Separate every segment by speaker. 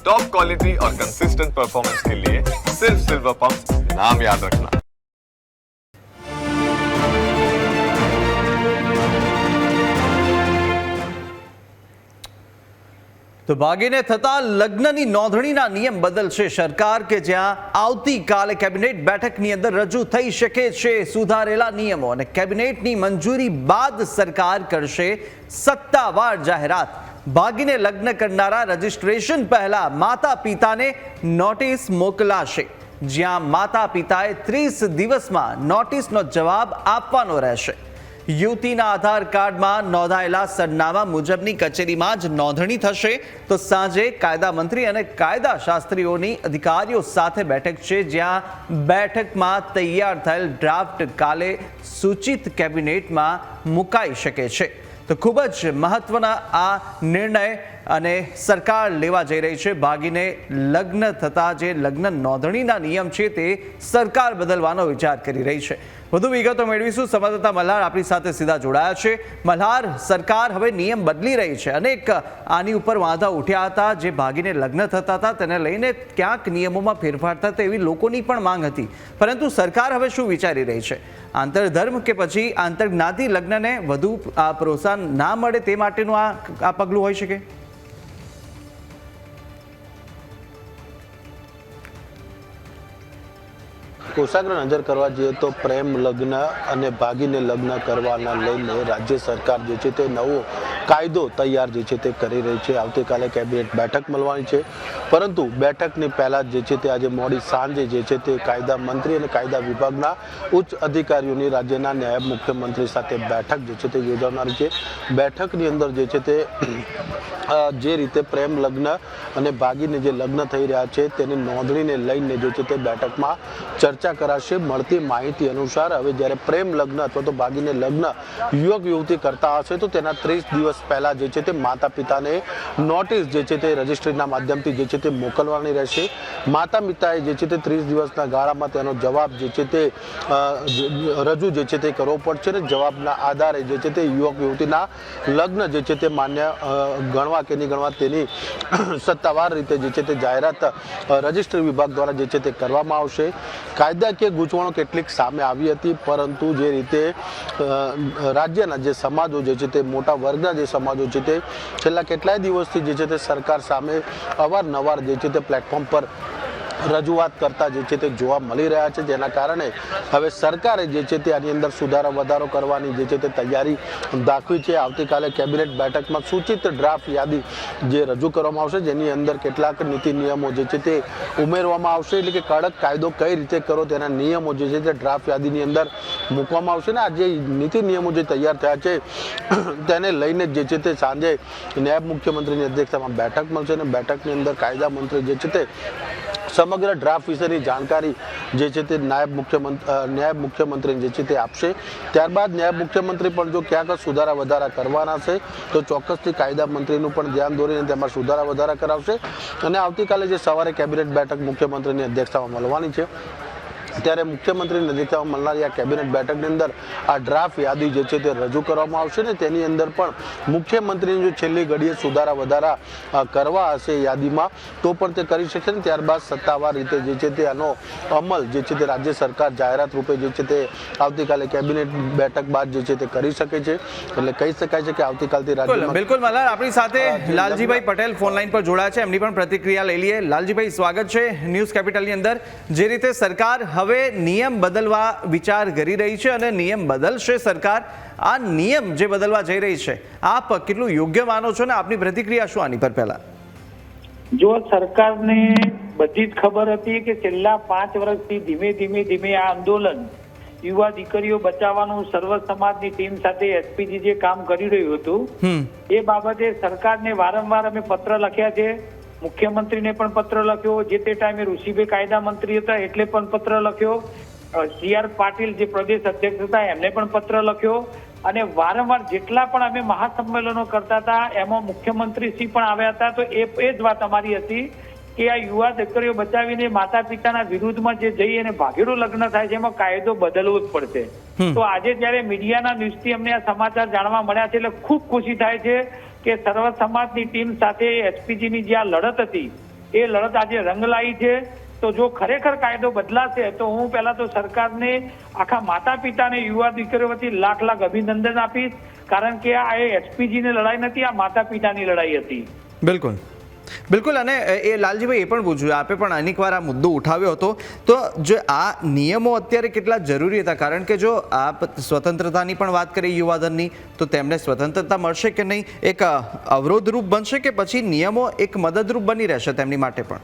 Speaker 1: Top quality और consistent performance के लिए सिर्फ सिल्वर पंप नाम याद रखना
Speaker 2: તો ભાગીને થતા લગ્નની નોંધણીના નિયમ બદલશે સરકાર કે જ્યાં આવતીકાલે કેબિનેટ બેઠકની અંદર રજૂ થઈ શકે છે સુધારેલા નિયમો અને કેબિનેટની મંજૂરી બાદ સરકાર કરશે સત્તાવાર જાહેરાત ભાગીને લગ્ન કરનારા રજીસ્ટ્રેશન પહેલા માતા પિતાને નોટિસ મોકલાશે, જ્યાં માતા પિતાએ ત્રીસ દિવસમાં નોટિસનો જવાબ આપવાનો રહેશે. યુવતીના આધાર કાર્ડમાં નોંધાયેલા સરનામા મુજબની કચેરીમાં જ નોંધણી થશે. તો સાંજે કાયદા મંત્રી અને કાયદા શાસ્ત્રીઓની અધિકારીઓ સાથે બેઠક છે, જ્યાં બેઠકમાં તૈયાર થયેલ ડ્રાફ્ટ કાલે સૂચિત કેબિનેટમાં મુકાઈ શકે છે. તો ખૂબ જ મહત્વના આ નિર્ણય અને સરકાર લેવા જઈ રહી છે. ભાગીને લગ્ન થતા જે લગ્ન નોંધણીના નિયમ છે તે સરકાર બદલવાનો વિચાર કરી રહી છે. વધુ વિગતો મેળવીશું. સંવાદદાતા મલ્હાર આપણી સાથે સીધા જોડાયા છે. મલ્હાર, સરકાર હવે નિયમ બદલી રહી છે. અનેક આની ઉપર વાંધા ઉઠ્યા હતા. જે ભાગીને લગ્ન થતા હતા તેને લઈને ક્યાંક નિયમોમાં ફેરફાર થતા એવી લોકોની પણ માંગ હતી. પરંતુ સરકાર હવે શું વિચારી રહી છે? આંતરધર્મ કે પછી આંતરજ્ઞાતિ લગ્નને વધુ આ પ્રોત્સાહન ના મળે તે માટેનું આ પગલું હોઈ શકે?
Speaker 3: કોષાગ્ર નજર કરવા જઈએ તો પ્રેમ, લગ્ન અને ભાગીને લગ્ન કરવાના લઈને રાજ્ય સરકાર જે છે તે નવો કાયદો તૈયાર જે છે તે કરી રહી છે. આવતીકાલે કેબિનેટ બેઠક મળવાની છે. પરંતુ બેઠકની પહેલાં જે છે તે આજે મોડી સાંજે જે છે તે કાયદા મંત્રી અને કાયદા વિભાગના ઉચ્ચ અધિકારીઓની રાજ્યના નાયબ મુખ્યમંત્રી સાથે બેઠક જે છે તે યોજાનારી છે. બેઠકની અંદર જે છે તે જે રીતે પ્રેમ, લગ્ન અને ભાગીને જે લગ્ન થઈ રહ્યા છે તેની નોંધણીને લઈને જે છે તે બેઠકમાં ચર્ચા કરાશે મળતી માહિતી અનુસાર હવે જ્યારે પ્રેમ લગ્ન અથવા તો ભાગીને લગ્ન યુવક યુવતી કરતા હશે તો તેના ત્રીસ દિવસ પહેલા જે છે તે માતા પિતાને નોટિસ જે છે તે રજિસ્ટ્રીના માધ્યમથી જે છે તે મોકલવાની રહેશે માતા પિતાએ જે છે તે ત્રીસ દિવસના ગાળામાં તેનો જવાબ જે છે તે રજૂ જે છે તે કરવો પડશે અને જવાબના આધારે જે છે તે યુવક યુવતીના લગ્ન જે છે તે માન્ય ગણવા કે નહીં ગણવા તેની સત્તાવાર રીતે જે છે તે જાહેરાત રજિસ્ટ્રી વિભાગ દ્વારા જે છે તે કરવામાં આવશે કાયદાકીય ગૂંચવણો કેટલીક સામે આવી હતી, પરંતુ જે રીતે રાજ્યના જે સમાજો જે છે તે મોટા વર્ગના જે સમાજો છે તે છેલ્લા કેટલાય દિવસથી જે છે તે સરકાર સામે અવારનવાર જે છે તે પ્લેટફોર્મ પર રજૂઆત કરતા જે છે તે જોવા મળી રહ્યા છે, જેના કારણે હવે સરકારે જે છે તે આની અંદર સુધારા વધારો કરવાની જે છે તે તૈયારી દાખવી છે. આવતીકાલે કેબિનેટ બેઠકમાં સૂચિત ડ્રાફ્ટ યાદી જે રજૂ કરવામાં આવશે, જેની અંદર કેટલાક નીતિ નિયમો જે છે તે ઉમેરવામાં આવશે. એટલે કે કડક કાયદો કઈ રીતે કરો તેના નિયમો જે છે તે ડ્રાફ્ટ યાદીની અંદર મૂકવામાં આવશે ને આ જે નીતિ નિયમો જે તૈયાર થયા છે, તેને લઈને જે છે તે સાંજે નાયબ મુખ્યમંત્રીની અધ્યક્ષતામાં બેઠક મળશે અને બેઠકની અંદર કાયદા મંત્રી જે છે તે સમગ્ર ડ્રાફ્ટ વિશેની જાણકારી જે છે તે નાયબ મુખ્યમંત્રી નાયબ મુખ્યમંત્રીને જે છે તે આપશે. ત્યારબાદ નાયબ મુખ્યમંત્રી પણ જો ક્યાંક સુધારા વધારા કરવાના છે, તો ચોક્કસથી કાયદા મંત્રીનું પણ ધ્યાન દોરીને તેમાં સુધારા વધારા કરાવશે. અને આવતીકાલે જે સવારે કેબિનેટ બેઠક મુખ્યમંત્રીની અધ્યક્ષતામાં મળવાની છે ત્યારે મુખ્યમંત્રીની અધ્યક્ષતામાં મળનારી આ કેબિનેટ બેઠકની અંદર આ ડ્રાફ્ટ યાદી જે છે તે રજૂ કરવામાં આવશે ને તેની અંદર પણ મુખ્યમંત્રીની જો છેલ્લી ઘડીએ સુધારા વધારા કરવા હશે યાદીમાં તો પણ તે કરી શકશે ને ત્યારબાદ સત્તાવાર રીતે જે છે તે આનો અમલ જે છે તે રાજ્ય સરકાર જાહેરાત રૂપે જે છે તે આવતીકાલે કેબિનેટ બેઠક બાદ જે છે તે કરી શકે છે. એટલે કહી શકાય છે કે આવતીકાલથી રાજ્યમાં
Speaker 2: બિલકુલ મલ્હાર આપણી સાથે લાલજીભાઈ પટેલ ફોન લાઈન પર જોડાયા છે. એમની પણ પ્રતિક્રિયા લઈ લઈએ. લાલજીભાઈ સ્વાગત છે ન્યૂઝ કેપિટલની અંદર. જે રીતે સરકાર હવે નિયમ બદલવા વિચાર કરી રહી છે અને નિયમ બદલશે સરકાર. આ નિયમ જે બદલવા જઈ રહી છે આપ કેટલું યોગ્ય માનો છો ને આપની પ્રતિક્રિયા શું આની પર પહેલા?
Speaker 4: જો સરકારને બધી જ ખબર હતી કે છેલ્લા પાંચ વર્ષથી ધીમે ધીમે ધીમે આ આંદોલન યુવા દીકરીઓ બચાવવાનું સર્વ સમાજની ટીમ સાથે એસપીજી જે કામ કરી રહ્યું હતું એ બાબતે સરકારને વારંવાર અમે પત્ર લખ્યા છે. મુખ્યમંત્રીને પણ પત્ર લખ્યો. જે તે ટાઈમે ઋષિભાઈ કાયદા મંત્રી હતા એટલે પણ પત્ર લખ્યો. સી આર પાટીલ જે પ્રદેશ અધ્યક્ષ હતા એમને પણ પત્ર લખ્યો. અને વારંવાર જેટલા પણ અમે મહાસંમેલનો કરતા હતા એમાં મુખ્યમંત્રી શ્રી પણ આવ્યા હતા તો એ એ જ વાત અમારી હતી કે આ યુવા દીકરીઓ બચાવીને માતા પિતાના વિરુદ્ધમાં જે જઈ અને ભાગેડું લગ્ન થાય છે એમાં કાયદો બદલવો જ પડશે. તો આજે જયારે મીડિયાના ન્યૂઝથી અમને આ સમાચાર જાણવા મળ્યા છે એટલે ખૂબ ખુશી થાય છે. કે સર્વ સમાજની ટીમ સાથે એસપીજી ની જે આ લડત હતી, એ લડત આજે રંગ લાવી છે. તો જો ખરેખર કાયદો બદલાશે, તો હું પહેલા તો સરકારને આખા માતા પિતાને યુવા દીકરીઓ વતી લાખ લાખ અભિનંદન આપીશ. કારણ કે આ એસપીજી ની લડાઈ નથી, આ માતા પિતાની લડાઈ હતી.
Speaker 2: બિલકુલ. બિલકુલ અને એ લાલજીભાઈ એ પણ પૂછ્યું આપે પણ અનેક વાર આ મુદ્દો ઉઠાવ્યો હતો. તો જો આ નિયમો અત્યારે કેટલા જરૂરી હતા? કારણ કે જો આપ સ્વતંત્રતાની પણ વાત કરીએ યુવાધનની તો તેમને સ્વતંત્રતા મળશે કે નહીં? એક અવરોધરૂપ બનશે કે પછી નિયમો એક મદદરૂપ બની રહેશે તેમની માટે પણ?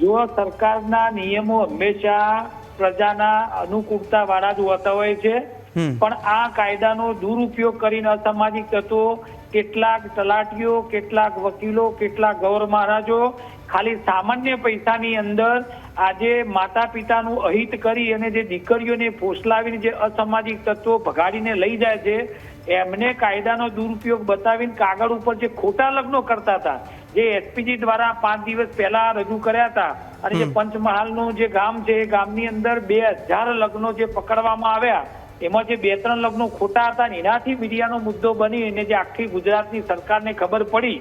Speaker 4: જો સરકારના નિયમો હંમેશા પ્રજાના અનુકૂળતા વાળા જ હોતા હોય છે. પણ આ કાયદાનો દુરુપયોગ કરીને અસામાજિક તત્વો કેટલાક તલાટીઓ કેટલાક વકીલો કેટલાક ગૌર મહારાજો ખાલી સામાન્ય પૈસાની અંદર આજે માતા પિતાનું અહિત કરી અને જે દીકરીઓને ફોસલાવીને જે અસામાજિક તત્વો ભગાડીને લઈ જાય છે એમને કાયદાનો દુરુપયોગ બતાવીને કાગળ ઉપર જે ખોટા લગ્નો કરતા હતા જે એસપીજી દ્વારા પાંચ દિવસ પહેલા રજૂ કર્યા હતા અને જે પંચમહાલનું જે ગામ છે એ ગામની અંદર બે હજાર લગ્નો જે પકડવામાં આવ્યા એમાં જે બે ત્રણ લગ્નો ખોટા હતા એનાથી મીડિયાનો મુદ્દો બની અને જે આખી ગુજરાતની સરકારને ખબર પડી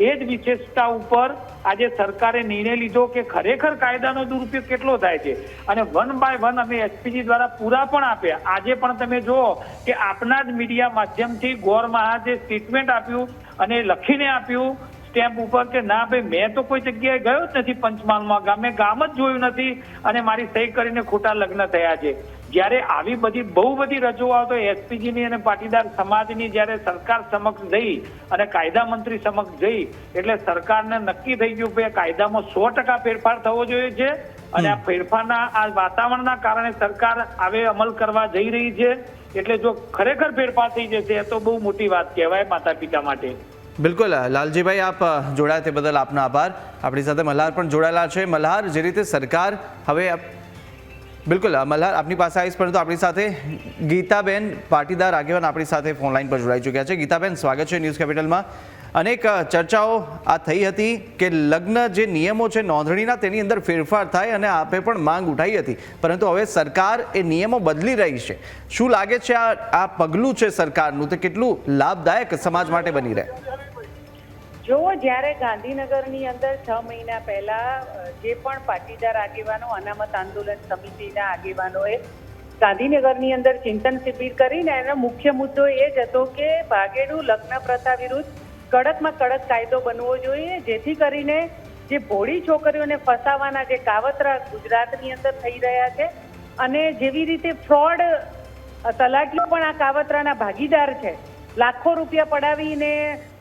Speaker 4: એ જ વિશેષતા ઉપર આજે સરકારે નિર્ણય લીધો કે ખરેખર કાયદાનો દુરુપયોગ કેટલો થાય છે. અને વન બાય વન અમે એસપીજી દ્વારા પૂરા પણ આપ્યા. આજે પણ તમે જુઓ કે આપના જ મીડિયા માધ્યમથી ગોર મહાજે સ્ટેટમેન્ટ આપ્યું અને લખીને આપ્યું સ્ટેમ્પ ઉપર કે ના ભાઈ મેં તો કોઈ જગ્યાએ ગયો જ નથી પંચમહાલમાં. ગામે ગામ જ જોયું નથી અને મારી સહી કરીને ખોટા લગ્ન થયા છે. જ્યારે આવી બધી બહુ બધી રજૂઆતો એસપીજીની અને પાટીદાર સમાજની જ્યારે સરકાર સમક્ષ જઈ અને કાયદા મંત્રી સમક્ષ જઈ એટલે સરકારને નક્કી થઈ ગયું કે કાયદામાં સો ટકા ફેરફાર થવો જોઈએ છે અને આ ફેરફારના આ વાતાવરણના કારણે સરકાર આવે અમલ કરવા જઈ રહી છે. એટલે જો ખરેખર ફેરફાર થઈ જશે તો બહુ મોટી વાત કહેવાય માતા પિતા માટે.
Speaker 2: બિલકુલ. લાલજીભાઈ આપ જોડાયા તે બદલ આપનો આભાર. આપણી સાથે મલ્હાર પણ જોડાયેલા છે. મલ્હાર જે રીતે સરકાર હવે બિલકુલ મલ્હાર, આપની પાસે આવીશ, પરંતુ આપણી સાથે ગીતાબેન પાટીદાર આગેવાન આપણી સાથે ફોન લાઈન પર જોડાઈ ચૂક્યા છે. ગીતાબેન, સ્વાગત છે ન્યૂઝ કેપિટલમાં. અનેક ચર્ચાઓ આ થઈ હતી કે લગ્ન જે નિયમો છે નોંધણીના તેની અંદર ફેરફાર થાય અને આપે પણ માંગ ઉઠાઈ હતી. પરંતુ હવે સરકાર એ નિયમો બદલી રહી છે. શું લાગે છે આ આ પગલું છે સરકારનું? તે કેટલું લાભદાયક સમાજ માટે બની રહે?
Speaker 5: જો જ્યારે ગાંધીનગરની અંદર છ મહિના પહેલા જે પણ પાટીદાર આગેવાનો, અનામત આંદોલન સમિતિના આગેવાનોએ ગાંધીનગરની અંદર ચિંતન શિબિર કરીને, એનો મુખ્ય મુદ્દો એ જ હતો કે ભાગેડુ લગ્ન પ્રથા વિરુદ્ધ કડકમાં કડક કાયદો બનવો જોઈએ, જેથી કરીને જે ભોળી છોકરીઓને ફસાવાના જે કાવતરા ગુજરાતની અંદર થઈ રહ્યા છે, અને જેવી રીતે ફ્રોડ તલાટીઓ પણ આ કાવતરાના ભાગીદાર છે, લાખો રૂપિયા પડાવીને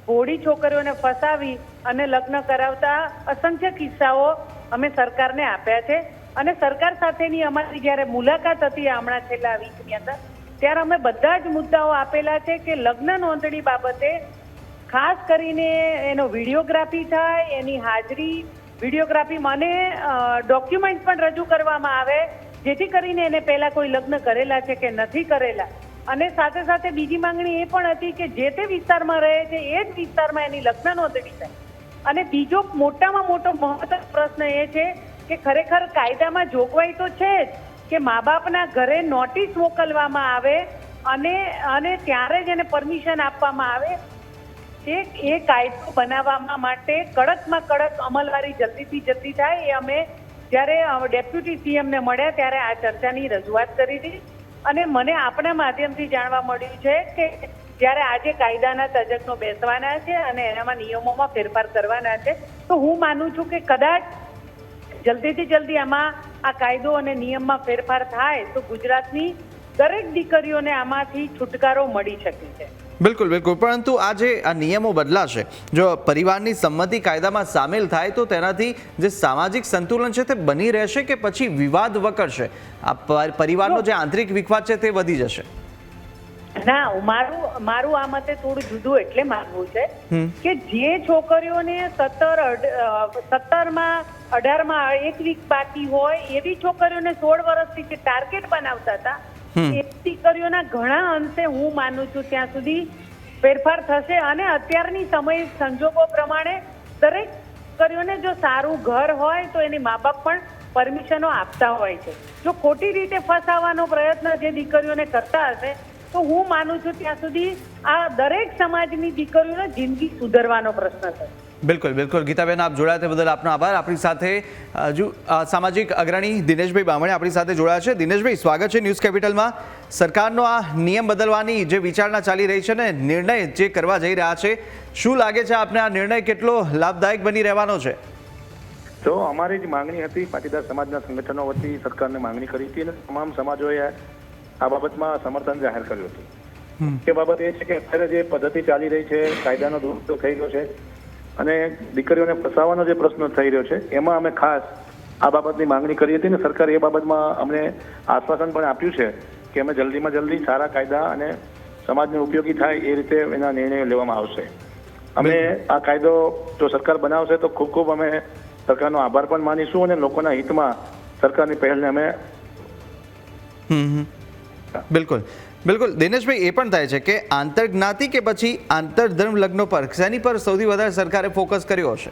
Speaker 5: ભોળી છોકરીઓને ફસાવી અને લગ્ન કરાવતા અસંખ્ય કિસ્સાઓ અમે સરકારને આપ્યા છે. અને સરકાર સાથેની અમારી જ્યારે મુલાકાત હતી હમણાં છેલ્લા વીકની અંદર, ત્યારે અમે બધા જ મુદ્દાઓ આપેલા છે કે લગ્ન નોંધણી બાબતે ખાસ કરીને એનો વિડીયોગ્રાફી થાય, એની હાજરી વિડીયોગ્રાફીમાં અને ડોક્યુમેન્ટ પણ રજૂ કરવામાં આવે, જેથી કરીને એને પહેલા કોઈ લગ્ન કરેલા છે કે નથી કરેલા. અને સાથે સાથે બીજી માંગણી એ પણ હતી કે જે તે વિસ્તારમાં રહે છે, એ જ વિસ્તારમાં એની લગ્ન નોંધણી થાય. અને બીજો મોટામાં મોટો મહત્વ પ્રશ્ન એ છે કે ખરેખર કાયદામાં જોગવાઈ તો છે જ કે મા બાપના ઘરે નોટિસ મોકલવામાં આવે અને અને ત્યારે જ એને પરમિશન આપવામાં આવે. કે એ કાયદો બનાવવા માટે કડકમાં કડક અમલવારી જલ્દીથી જલ્દી થાય. એ અમે જ્યારે ડેપ્યુટી સીએમને મળ્યા ત્યારે આ ચર્ચાની રજૂઆત કરી હતી. અને મને આપણા માધ્યમથી જાણવા મળ્યું છે કે જ્યારે આજે કાયદાના તજજ્ઞો બેસવાના છે અને એનામાં નિયમોમાં ફેરફાર કરવાના છે, તો હું માનું છું કે કદાચ જલ્દીથી જલ્દી આમાં આ કાયદો અને નિયમમાં ફેરફાર થાય તો ગુજરાતની દરેક દીકરીઓને આમાંથી છુટકારો મળી શકે છે.
Speaker 2: બિલકુલ બિલકુલ. પરંતુ આ જે આ નિયમો બદલાશે. જો પરિવારની સંમતિ કાયદામાં સામેલ થાય તો તેનાથી જે સામાજિક સંતુલન છે તે બની રહેશે કે પછી વિવાદ વકરશે? આ પર- પરિવારનો જે આંતરિક વિખવાદ છે તે વધી જશે.
Speaker 5: ના મારું મારું આ મતે થોડું જુદું એટલે માનવું છે કે જે છોકરીઓને સત્તર સત્તરમાં અઢારમાં એક વીક બાકી હોય એવી છોકરીઓને સોળ વર્ષથી જે ટાર્ગેટ બનાવતા હતા. દીકરીઓના ઘણા અંશે હું માનું છું ત્યાં સુધી ફેરફાર થશે અને અત્યારની સમય સંજોગો પ્રમાણે દરેક દીકરીઓને જો સારું ઘર હોય તો એની મા બાપ પણ પરમિશનો આપતા હોય છે. જો ખોટી રીતે ફસાવાનો પ્રયત્ન જે દીકરીઓને કરતા હશે, તો હું માનું છું ત્યાં સુધી આ દરેક સમાજની દીકરીઓને જિંદગી સુધરવાનો પ્રશ્ન છે
Speaker 2: બિલકુલ બિલકુલ. ગીતાબેન આપ જોડાયા તે બદલ આપનો આભાર. આપણી સાથે હજુ સામાજિક અગ્રણી દિનેશભાઈ બામણે આપણી સાથે જોડાયા છે. દિનેશભાઈ સ્વાગત છે ન્યૂઝ કેપિટલમાં. સરકારનો આ નિયમ બદલવાની જે વિચારણા ચાલી રહી છે ને નિર્ણય જે કરવા જઈ રહ્યા છે શું લાગે છે આપને આ નિર્ણય કેટલો લાભદાયક બની રહેવાનો છે?
Speaker 6: તો અમારી જ માંગણી હતી પાટીદાર સમાજના સંગઠનો વતી સરકારને માંગણી કરી હતી અને તમામ સમાજોએ આ બાબતમાં સમર્થન જાહેર કર્યું હતું. એ બાબત એ છે કે અત્યારે જે પદ્ધતિ ચાલી રહી છે કાયદાનો દુરુપયોગ થઈ ગયો છે અને દીકરીઓને ફસાવાનો જે પ્રશ્ન થઈ રહ્યો છે એમાં અમે ખાસ આ બાબતની માંગણી કરી હતી ને સરકારે એ બાબતમાં અમને આશ્વાસન પણ આપ્યું છે કે અમે જલ્દીમાં જલ્દી સારા કાયદા અને સમાજને ઉપયોગી થાય એ રીતે એના નિર્ણયો લેવામાં આવશે. અમે આ કાયદો જો સરકાર બનાવશે તો ખૂબ ખૂબ અમે સરકારનો આભાર પણ માનીશું અને લોકોના હિતમાં સરકારની પહેલને અમે.
Speaker 2: બિલકુલ. બિલકુલ. દિનેશભાઈ એ પણ થાય છે કે આંતરજ્ઞાતિ કે પછી આંતરધર્મ લગ્નો પર શેની પર સૌથી વધારે સરકારે ફોકસ કર્યો હશે?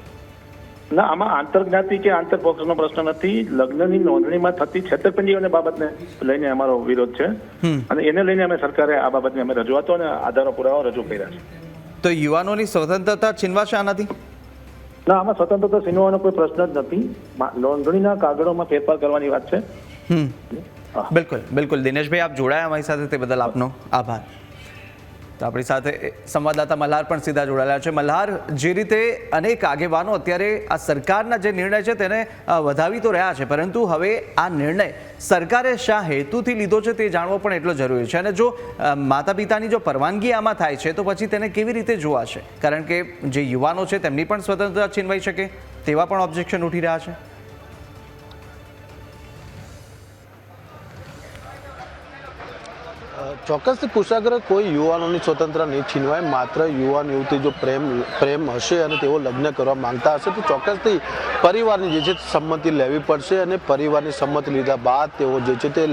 Speaker 6: ના આમાં આંતરજ્ઞાતિ કે આંતરપક્ષનો પ્રશ્ન નથી. લગ્નની નોંધણીમાં થતી છેતરપિંડીઓને બાબતને લઈને અમારો વિરોધ છે. અને એને લઈને અમે સરકારે આ બાબતની અમે રજૂઆતો અને આધારો પુરાવા રજૂ કર્યા છે.
Speaker 2: તો યુવાનોની સ્વતંત્રતા છીનવાશે આનાથી?
Speaker 6: ના આમાં સ્વતંત્રતા છીનવાનો કોઈ પ્રશ્ન જ નથી. નોંધણીના કાગળોમાં ફેરફાર કરવાની વાત છે.
Speaker 2: બિલકુલ બિલકુલ. દિનેશભાઈ, આપ જોડાયા અમારી સાથે તે બદલ આપનો આભાર. તો આપણી સાથે સંવાદદાતા મલ્હાર પણ સીધા જોડાયેલા છે. મલ્હાર, જે રીતે અનેક આગેવાનો અત્યારે આ સરકારના જે નિર્ણય છે તેને વધાવી તો રહ્યા છે, પરંતુ હવે આ નિર્ણય સરકારે શા હેતુથી લીધો છે તે જાણવો પણ એટલો જરૂરી છે. અને જો માતા પિતાની જો પરવાનગી આમાં થાય છે, તો પછી તેને કેવી રીતે જોવાશે? કારણ કે જે યુવાનો છે, તેમની પણ સ્વતંત્રતા છીનવાઈ શકે, તેવા પણ ઓબ્જેક્શન ઉઠી રહ્યા છે.
Speaker 3: ચોક્કસથી કુશાગ્ર કોઈ યુવાનોની સ્વતંત્ર નહીં છીનવાય, માત્ર યુવાન યુવતી જો પ્રેમ પ્રેમ હશે અને તેઓ લગ્ન કરવા માંગતા હશે, તો ચોક્કસથી પરિવારની જે છે સંમતિ લેવી પડશે અને પરિવારની સંમતિ લીધા બાદ તેઓ જે છે તે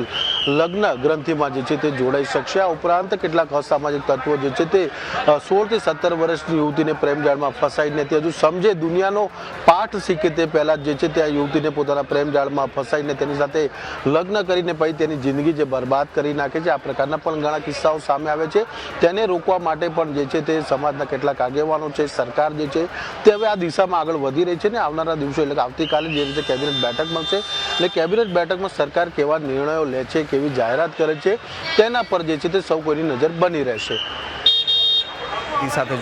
Speaker 3: લગ્ન ગ્રંથિમાં જે છે તે જોડાઈ શકશે. આ ઉપરાંત કેટલાક અસામાજિક તત્વો જે છે તે સોળથી સત્તર વર્ષની યુવતીને પ્રેમજાળમાં ફસાઈને તે હજુ સમજે, દુનિયાનો પાઠ શીખે તે પહેલાં જે છે તે આ યુવતીને પોતાના પ્રેમજાળમાં ફસાઈને તેની સાથે લગ્ન કરીને પછી તેની જિંદગી જે બરબાદ કરી નાખે છે, આ પ્રકારના પણ ઘણા કિસ્સાઓ સામે આવે છે. તેને રોકવા માટે પણ જે છે તે સમાજના કેટલાક આગેવાનો છે, સરકાર જે છે તે હવે આ દિશામાં આગળ વધી રહી છે ને આવનારા દિવસો એટલે આવતીકાલે જે રીતે કેબિનેટ બેઠક મળશે એટલે કેબિનેટ બેઠકમાં સરકાર કેવા નિર્ણયો લે છે, કેવી જાહેરાત કરે છે તેના પર જે છે તે સૌ કોઈની નજર બની રહેશે.
Speaker 2: સાથે